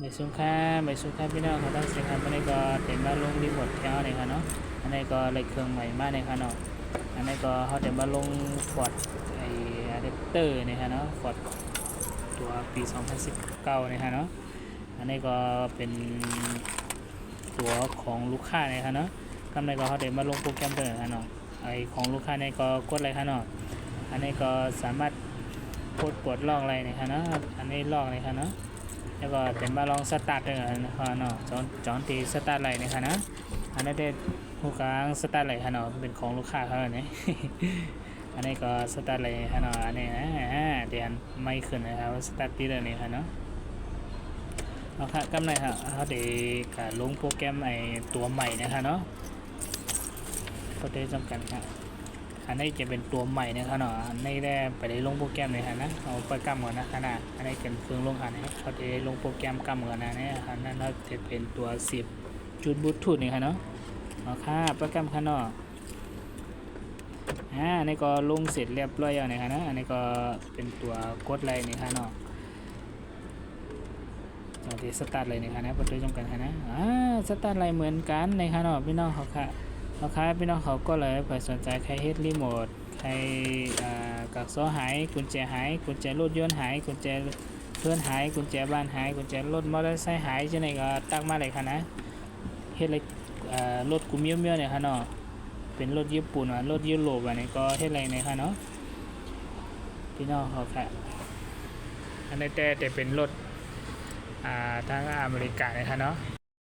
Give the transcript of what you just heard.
ไม่สุค่าไม่สุค่าพี่น้องเขาต้องเสียงครับอันนี้ก็เต็มมาลงรีโมทแถวนี่ค่ะเนาะอันนี้ก็เลยเครื่องใหม่มากเลยค่ะเนาะอันนี้ก็เขาเต็มมาลงฟอร์ดไออะแดปเตอร์นี่ค่ะเนาะฟอร์ดตัวปี 2019นี่ค่ะเนาะอันนี้ก็เป็นตัวของลูกค้านี่ค่ะเนาะกำไรก็เขาเต็มมาลงโปรแกรมเปิดค่ะเนาะไอของลูกค้านี่ก็กดอะไรค่ะเนาะอันนี้ก็สามารถกดปลดลอกอะไรนี่ค่ะเนาะอันนี้ล็อกนี่ค่ะเนาะ แล้วก็เป็นมาลองสตาร์ทด้วยนะครับเนาะจอนจอนตีสตาร์ทไหลนะครับนะอันนี้นเด็ดผู้กลางสตาร์ทไหลครับเนาะเป็นของลูกค้าเขาเนี่ยอันนี้ก็สตาร์ทไหลครับเนาะอันนี้นะอ่าเดี๋ยวไม่ขึ้นนะครับสตาร์ทตีเลยนี่ครับเนาะเอาครับกำไรครับเขาเดี๋ยวกลงโปรแกรมไอตัวใหม่นะครับเนาะก็ได้จำกัดครับ อันนี้จะเป็นตัวใหม่นะครับเนาะอันนี้ได้ไปได้ลงโปรแกรมเลยฮะนะเอาไปกำก่อนนะขนาดอันนี้เป็นเครื่องลงหันนะเขาจะได้ลงโปรแกรมกำก่อนนะเนี่ยอันนั้นเราจะเป็นตัว 10 จุดบลูทูธนี่ครับเนาะเอาค่ะโปรแกรมข้างนอกอ่าอันนี้ก็ลงเสร็จเรียบร้อยแล้วนะครับนะอันนี้ก็เป็นตัวกดไลน์นี่ครับเนาะเราจะสตาร์ทเลยนะครับนะประตูจำกัดครับนะอ่าสตาร์ทไลน์เหมือนกันนะครับเนาะพี่น้องเขาค่ะ ลูกค้าพี่น้องเขาก็เลยเผื่อสนใจใครเฮ็ดรีโมทใครกักโซ่หายกุญแจหายกุญแจรถยนต์หายกุญแจเพื่อนหายกุญแจบ้านหายกุญแจรถมอเตอร์ไซค์หายจังไดก็ตักมาเลยค่ะนะเฮ็ดอ่ารถกูเมียวเนี่ยค่ะเนาะเป็นรถญี่ปุ่นอะรถยุโรปอันนี้ก็เฮ็ดอะไรเนี่ยค่ะเนาะพี่น้องเขาค่ะอันนี้แต่แต่เป็นรถทางอเมริกาเนี่ยค่ะเนาะ